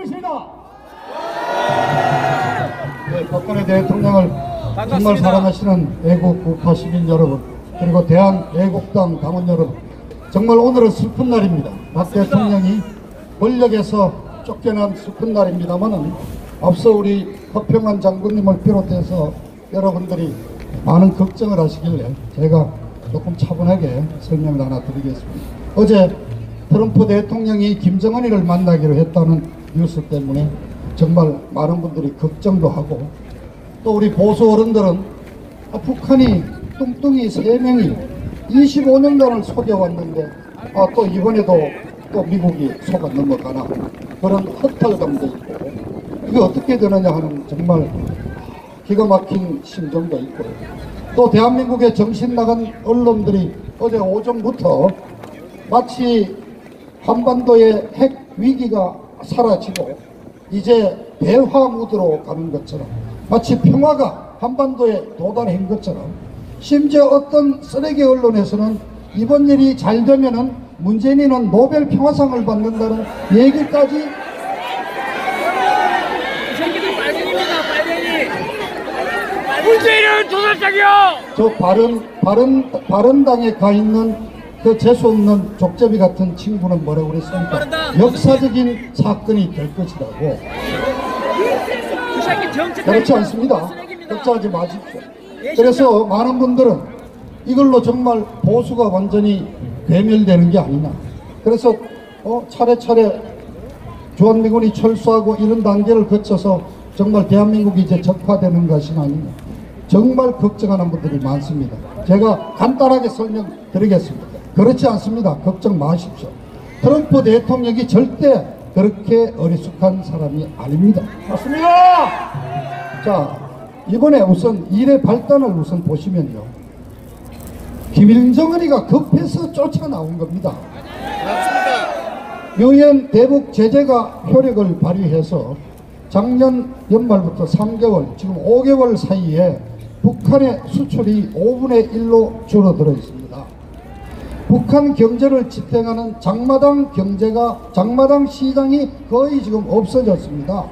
모시겠습니다. 네, 박근혜 대통령을 정말. 사랑하시는 애국 국파 시민 여러분 그리고 대한 애국당 당원 여러분 정말 오늘은 슬픈 날입니다. 박 대통령이 권력에서 쫓겨난 슬픈 날입니다만은 앞서 우리 허평한 장군님을 비롯해서 여러분들이 많은 걱정을 하시길래 제가 조금 차분하게 설명을 하나 드리겠습니다. 어제 트럼프 대통령이 김정은이를 만나기로 했다는 뉴스 때문에 정말 많은 분들이 걱정도 하고 또 우리 보수 어른들은 아, 북한이 뚱뚱이 3명이 25년간을 속여왔는데 아, 또 이번에도 또 미국이 속아 넘어가나 그런 허탈감도 있고 이게 어떻게 되느냐 하는 정말 기가 막힌 심정도 있고 또 대한민국의 정신 나간 언론들이 어제 오전부터 마치 한반도의 핵 위기가 사라지고 이제 대화 무드로 가는 것처럼 마치 평화가 한반도에 도달한 것처럼 심지어 어떤 쓰레기 언론에서는 이번 일이 잘 되면은 문재인은 노벨 평화상을 받는다는 얘기까지. 문재인은 도살장이요. 저 바른 바른 바른당에 가 있는 그 재수 없는 족제비 같은 친구는 뭐라고 그랬습니까? 역사적인 사건이 될 것이라고. 그렇지 않습니다. 걱정하지 마십시오. 그래서 많은 분들은 이걸로 정말 보수가 완전히 괴멸되는 게 아니냐. 그래서 어, 차례차례 주한미군이 철수하고 이런 단계를 거쳐서 정말 대한민국이 이제 적화되는 것이 아니냐. 정말 걱정하는 분들이 많습니다. 제가 간단하게 설명드리겠습니다. 그렇지 않습니다. 걱정 마십시오. 트럼프 대통령이 절대 그렇게 어리숙한 사람이 아닙니다. 맞습니다. 자, 이번에 우선 일의 발단을 우선 보시면요. 김일정은이가 급해서 쫓아 나온 겁니다. 유엔 대북 제재가 효력을 발휘해서 작년 연말부터 3개월, 지금 5개월 사이에 북한의 수출이 5분의 1로 줄어들어 있습니다. 북한 경제를 지탱하는 장마당 경제가 장마당 시장이 거의 지금 없어졌습니다.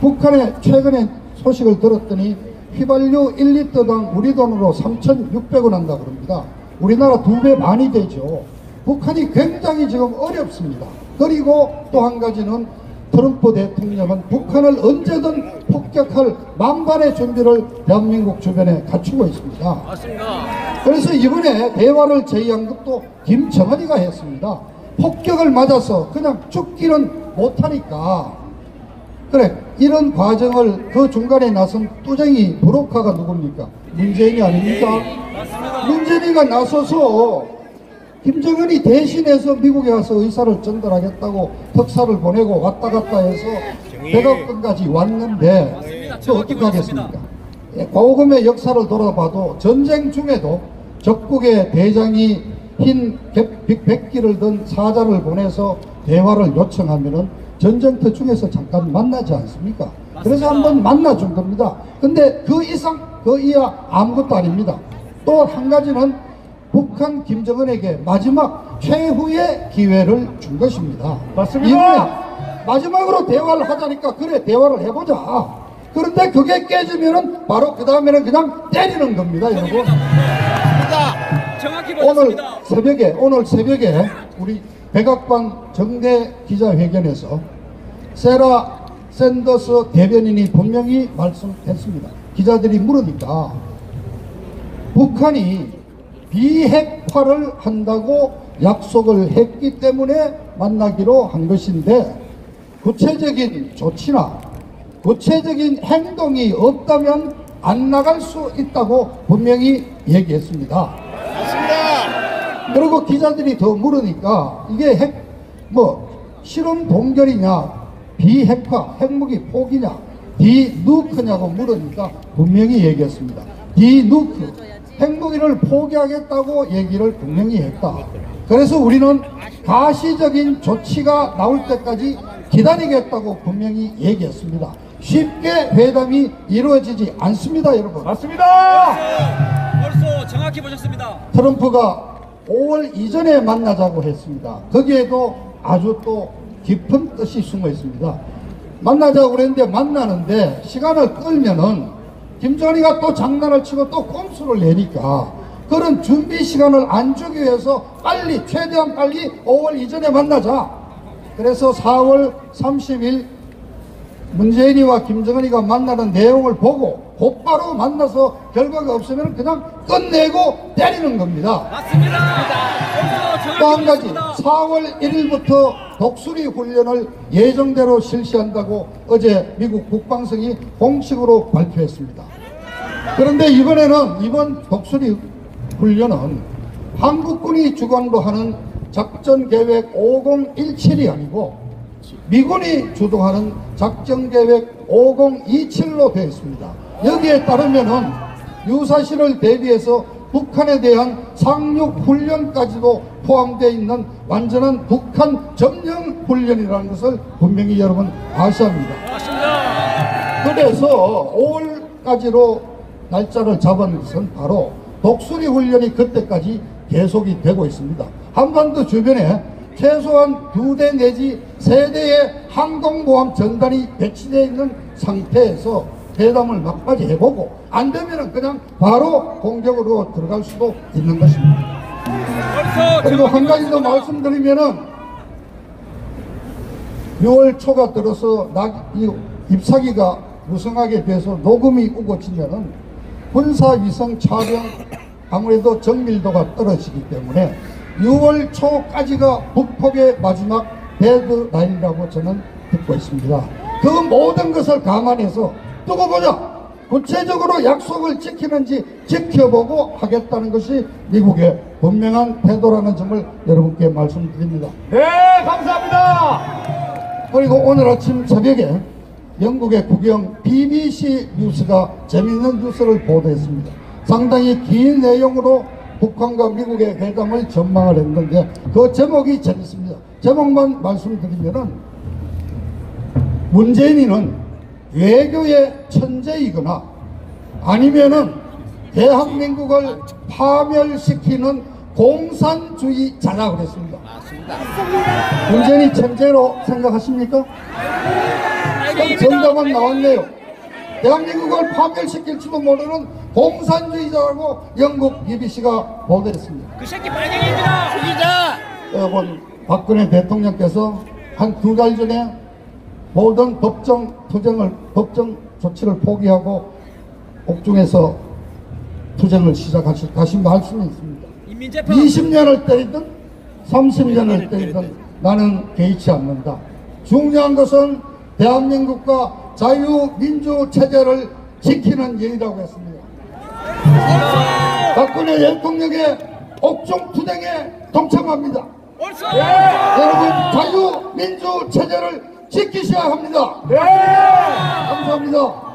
북한의 최근에 소식을 들었더니 휘발유 1리터당 우리 돈으로 3,600원 한다 그럽니다. 우리나라 두 배 많이 되죠. 북한이 굉장히 지금 어렵습니다. 그리고 또 한 가지는 트럼프 대통령은 북한을 언제든 폭격할 만반의 준비를 대한민국 주변에 갖추고 있습니다. 맞습니다. 그래서 이번에 대화를 제의한 것도 김정은이가 했습니다. 폭격을 맞아서 그냥 죽기는 못하니까 그래 이런 과정을 그 중간에 나선 뚜쟁이 브로커가 누굽니까? 문재인이 아닙니까? 문재인이가 나서서 김정은이 대신해서 미국에 가서 의사를 전달하겠다고 특사를 보내고 왔다 갔다 해서 백악관까지 왔는데 또 어떻게 하겠습니까? 예, 고금의 역사를 돌아봐도 전쟁 중에도 적국의 대장이 흰 백- 백기를 든 사자를 보내서 대화를 요청하면은 전쟁터 중에서 잠깐 만나지 않습니까? 그래서 한번 만나준 겁니다. 근데 그 이상, 그 이하 아무것도 아닙니다. 또 한 가지는 북한 김정은에게 마지막 최후의 기회를 준 것입니다. 맞습니다. 마지막으로 대화를 하자니까 그래 대화를 해보자. 그런데 그게 깨지면은 바로 그 다음에는 그냥 때리는 겁니다, 여러분. 정확히 오늘. 새벽에 오늘 새벽에 우리 백악관 정례 기자회견에서 세라 샌더스 대변인이 분명히 말씀했습니다. 기자들이 물으니까 북한이 비핵화를 한다고 약속을 했기 때문에 만나기로 한 것인데 구체적인 조치나 구체적인 행동이 없다면 안 나갈 수 있다고 분명히 얘기했습니다. 그리고 기자들이 더 물으니까 이게 핵, 뭐, 실험 동결이냐, 비핵화, 핵무기 포기냐, 디누크냐고 물으니까 분명히 얘기했습니다. 디누크, 핵무기를 포기하겠다고 얘기를 분명히 했다. 그래서 우리는 가시적인 조치가 나올 때까지 기다리겠다고 분명히 얘기했습니다. 쉽게 회담이 이루어지지 않습니다, 여러분. 맞습니다. 벌써 정확히 보셨습니다. 트럼프가 5월 이전에 만나자고 했습니다. 거기에도 아주 또 깊은 뜻이 숨어 있습니다. 만나자고 그랬는데 만나는데 시간을 끌면은 김정은이가 또 장난을 치고 또 꼼수를 내니까 그런 준비 시간을 안 주기 위해서 빨리 최대한 빨리 5월 이전에 만나자. 그래서 4월 30일 문재인이와 김정은이가 만나는 내용을 보고 곧바로 만나서 결과가 없으면 그냥 끝내고 때리는 겁니다. 맞습니다. 또 한 가지 보셨습니다. 4월 1일부터 독수리 훈련을 예정대로 실시한다고 어제 미국 국방성이 공식으로 발표했습니다. 그런데 이번에는 이번 독수리 훈련은 한국군이 주관로 하는 작전계획 5017이 아니고 미군이 주도하는 작전계획 5027로 되어 있습니다. 여기에 따르면은 유사시를 대비해서 북한에 대한 상륙 훈련까지도 포함되어 있는 완전한 북한 점령 훈련이라는 것을 분명히 여러분 아셔야 합니다. 그래서 5월까지로 날짜를 잡은 것은 바로 독수리 훈련이 그때까지 계속이 되고 있습니다. 한반도 주변에 최소한 두 대 내지 세 대의 항공모함 전단이 배치되어 있는 상태에서 회담을 막바지 해보고 안 되면 그냥 바로 공격으로 들어갈 수도 있는 것입니다. 그리고 한 가지 더. 말씀드리면은 6월 초가 들어서 낙, 이 잎사귀가 무성하게 돼서 녹음이 우거지면은 군사위성 촬영 아무래도 정밀도가 떨어지기 때문에 6월 초까지가 북폭의 마지막 데드라인이라고 저는 듣고 있습니다. 그 모든 것을 감안해서 두고 보자. 구체적으로 약속을 지키는지 지켜보고 하겠다는 것이 미국의 분명한 태도라는 점을 여러분께 말씀드립니다. 네, 감사합니다. 그리고 오늘 아침 새벽에 영국의 국영 BBC 뉴스가 재미있는 뉴스를 보도했습니다. 상당히 긴 내용으로 북한과 미국의 회담을 전망을 했는데 그 제목이 재밌습니다. 제목만 말씀드리면은 문재인이는 외교의 천재이거나 아니면은 대한민국을 파멸시키는 공산주의자라 그랬습니다. 문재인이 천재로 생각하십니까? 그럼 정답은 나왔네요. 대한민국을 파멸시킬지도 모르는 공산주의자라고 영국 BBC가 보도했습니다. 그 새끼 빨갱이입니다. 기자. 여러분 박근혜 대통령께서 한 두 달 전에 모든 법정 투쟁을 법정 조치를 포기하고 옥중에서 투쟁을 시작하실 다시 말씀이 있습니다. 인민재판. 20년을 때리든 30년을 때리든 나는 개의치 않는다. 중요한 것은 대한민국과 자유민주 체제를 지키는 일이라고 했습니다. 박근혜 대통령의 옥중 투쟁에 동참합니다. 벌써. 여러분 자유민주 체제를 지키셔야 합니다. 네. 감사합니다.